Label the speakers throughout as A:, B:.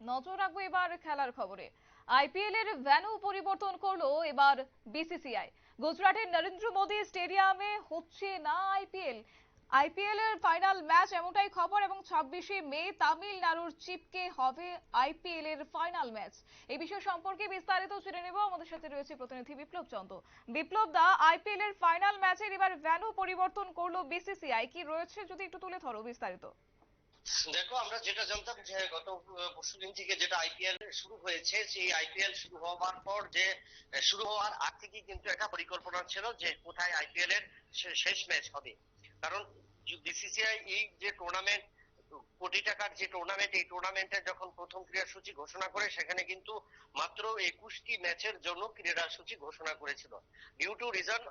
A: নজর রাখব এবার খেলার খবরে। আইপিএল এর ভ্যানু পরিবর্তন করল এবার বিসিসিআই গুজরাটের নরেন্দ্র মোদী স্টেডিয়ামে হচ্ছে না আইপিএল আইপিএল এর ফাইনাল ম্যাচ এমনটাই খবর এবং ছাব্বিশে মে তামিলনাড়ুর চিপকে হবে আইপিএল এর ফাইনাল ম্যাচ এই বিষয় সম্পর্কে বিস্তারিত জেনে নেব। আমাদের সাথে রয়েছে প্রতিনিধি বিপ্লব চন্দ্র বিপ্লব দা আইপিএল এর ফাইনাল ম্যাচের এবার ভ্যানু পরিবর্তন করল বিসিসিআই কি রয়েছে যদি একটু তুলে ধরো বিস্তারিত।
B: দেখো, আমরা যেটা জানতাম যে গত পরশুদিন থেকে যেটা আইপিএল শুরু হয়েছে, সেই আইপিএল শুরু হওয়ার পর যে শুরু হওয়ার আগ থেকেই কিন্তু একটা পরিকল্পনা ছিল যে কোথায় আইপিএল এর শেষ ম্যাচ হবে। কারণ বিসিসিআই এই যে টুর্নামেন্ট কোটি টাকার যে টুর্নামেন্ট এই টুর্নামেন্টের যখন প্রথম ক্রীড়াসূচি ঘোষণা করে সেখানে কিন্তু মাত্র একুশটি ম্যাচের জন্য ক্রীড়াসূচি ঘোষণা করেছিল। Due to reason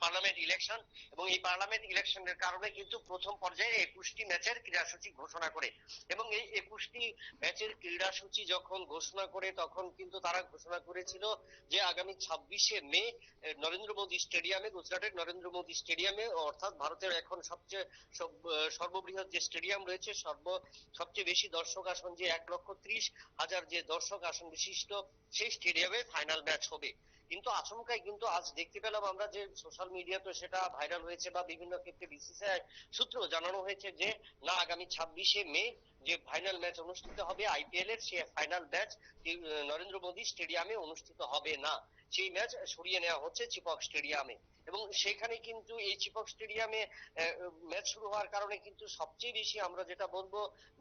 B: parliament election এবং এই পার্লামেন্ট ইলেকশনের কারণে কিন্তু প্রথম পর্যায়ে একুশটি ম্যাচের ক্রীড়াসূচি ঘোষণা করে। এবং এই একুশটি ম্যাচের ক্রীড়াসূচি যখন ঘোষণা করে তখন কিন্তু তারা ঘোষণা করেছিল যে আগামী ছাব্বিশে মে নরেন্দ্র মোদী স্টেডিয়ামে গুজরাটের নরেন্দ্র মোদী স্টেডিয়ামে অর্থাৎ ভারতের এখন সবচেয়ে সব- আহ, সর্ববৃহৎ যে স্টেডিয়াম রয়েছে, সর্ব, সবচেয়ে বেশি দর্শক আসন যে এক লক্ষ ত্রিশ হাজার যে দর্শক আসন বিশিষ্ট, সেই স্টেডিয়ামে ফাইনাল ম্যাচ হবে। কিন্তু আচমকাই কিন্তু আজ দেখতে পেলাম আমরা যে সোশ্যাল মিডিয়াতে সেটা ভাইরাল হয়েছে বা বিভিন্ন ক্ষেত্রে বিসিসিআই সূত্র জানানো হয়েছে যে, না, আগামী ছাব্বিশে মে যে ফাইনাল ম্যাচ অনুষ্ঠিত হবে আইপিএল এর সে ফাইনাল ম্যাচ নরেন্দ্র মোদী স্টেডিয়ামে অনুষ্ঠিত হবে না। সেই ম্যাচ সরিয়ে নেওয়া হচ্ছে চিপক স্টেডিয়ামে এবং সেখানে কিন্তু এই চিপক স্টেডিয়ামে ম্যাচ শুরু হওয়ার কারণে কিন্তু সবচেয়ে বেশি আমরা যেটা বলব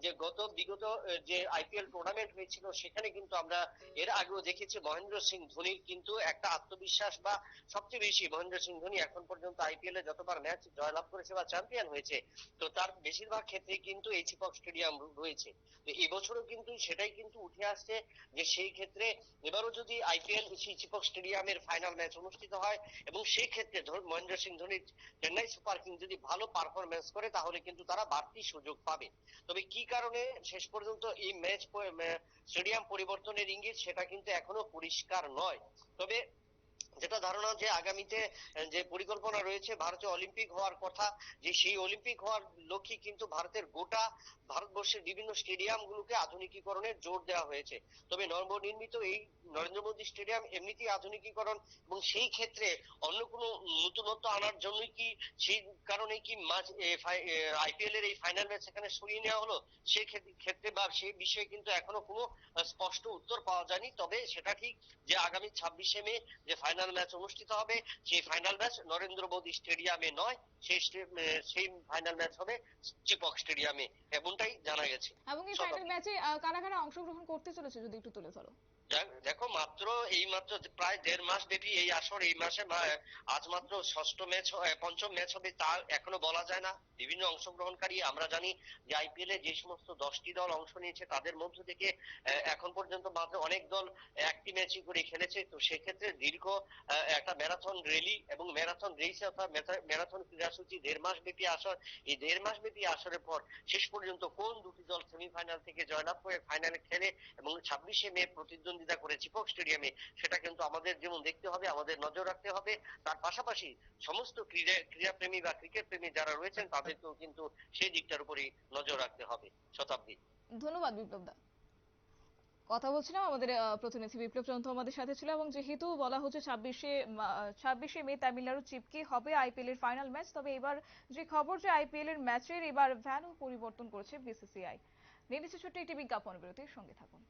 B: যে গত, বিগত যে আইপিএল টুর্নামেন্ট হয়েছিল, সেখানে কিন্তু আমরা এর আগেও দেখেছি মহেন্দ্র সিং ধোনির কিন্তু একটা আত্মবিশ্বাস বা সবচেয়ে বেশি মহেন্দ্র সিং ধোনি এখন পর্যন্ত আইপিএল এ যতবার ম্যাচ জয়লাভ করেছে বা চ্যাম্পিয়ন হয়েছে, তো তার বেশিরভাগ ক্ষেত্রেই কিন্তু এই চিপক স্টেডিয়াম রয়েছে। তো এবছরও কিন্তু সেটাই কিন্তু উঠে আসছে যে সেই ক্ষেত্রে এবারও যদি আইপিএল সেই চিপক স্টেডিয়ামের ফাইনাল ম্যাচ অনুষ্ঠিত হয় এবং সেই ক্ষেত্রে মহেন্দ্র সিং ধোনি, চেন্নাই সুপার কিং যদি ভালো পারফরমেন্স করে, তাহলে কিন্তু তারা বাড়তি সুযোগ পাবে। তবে কি কারণে শেষ পর্যন্ত এই ম্যাচ স্টেডিয়াম পরিবর্তনের ইঙ্গিত সেটা কিন্তু এখনও পরিষ্কার নয়। তবে যেটা ধারণা যে আগামীতে যে পরিকল্পনা রয়েছে ভারতে অলিম্পিক হওয়ার কথা, যে সেই অলিম্পিক হওয়ার লক্ষ্যে কিন্তু ভারতের গোটা ভারতবর্ষের বিভিন্ন স্টেডিয়াম গুলোকে আধুনিকীকরণের জোর দেওয়া হয়েছে। তবে নবনির্মিত এই নরেন্দ্র মোদী স্টেডিয়াম এমনিতেই আধুনিকীকরণ এবং সেই ক্ষেত্রে অন্য কোনো নতুনত্ব আনার জন্যই কি, সেই কারণে কি মাঝ আইপিএল এর এই ফাইনাল ম্যাচ সেখানে সরিয়ে নেওয়া হলো? সেই ক্ষেত্রে বা সেই বিষয়ে কিন্তু এখনও কোনো স্পষ্ট উত্তর পাওয়া যায়নি। তবে সেটা ঠিক যে আগামী ছাব্বিশে মে যে ফাইনাল ম্যাচ অনুষ্ঠিত হবে সেই ফাইনাল ম্যাচ নরেন্দ্র মোদী স্টেডিয়ামে নয় সেই সেই ফাইনাল ম্যাচ হবে চিপক স্টেডিয়ামে এমনটাই জানা গেছে।
A: এবং এই ফাইনাল ম্যাচে কারা কারা অংশগ্রহণ করতে চলেছে যদি একটু তুলে ধরো।
B: দেখো মাত্র এই মাত্র প্রায় দেড় মাস ব্যাপী এই আসর এই মাসে আজ মাত্র ষষ্ঠ ম্যাচ পঞ্চম ম্যাচ হবে তা এখনও বলা যায় না। বিভিন্ন অংশগ্রহণকারী আমরা জানি যে আইপিএল এ যে সমস্ত দশটি দল অংশ নিয়েছে তাদের মধ্য থেকে এখন পর্যন্ত মাত্র অনেক দল একটি ম্যাচই করে খেলেছে। তো সেক্ষেত্রে দীর্ঘ একটা ম্যারাথন র্যালি এবং ম্যারাথন রেস অর্থাৎ ম্যারাথন ক্রীড়াসূচি দেড় মাস ব্যাপী আসর, এই দেড় মাস ব্যাপী আসরের পর শেষ পর্যন্ত কোন দুটি দল সেমিফাইনাল থেকে জয়লাভ করে ফাইনালে খেলে এবং ছাব্বিশে মে প্রতিদ্বন্দ্বিতা করে চিপক স্টেডিয়ামে সেটা কিন্তু আমাদের যেমন দেখতে হবে, আমাদের নজর রাখতে হবে। তার পাশাপাশি সমস্ত ক্রীড়া, ক্রীড়াপ্রেমী বা ক্রিকেট প্রেমী যারা রয়েছেন, তাদেরকেও কিন্তু সেই দিকটার উপরই নজর রাখতে হবে শতাব্দী
A: ধন্যবাদ বিপ্লব দা কথা বলছিলাম, আমাদের প্রতিনিধি বিপ্লব চন্দ্র আমাদের সাথে ছিল এবং যেহেতু বলা হচ্ছে ছাব্বিশে ছাব্বিশে মে তামিলনাড়ু চিপকে হবে আইপিএল এর ফাইনাল ম্যাচ তবে এবার যে খবর যে আইপিএল এর ম্যাচের এবার ভ্যানু পরিবর্তন করেছে বিসিসিআই নিয়ে নিচ্ছে ছোট্ট একটি বিজ্ঞাপন বিরতির সঙ্গে থাকুন।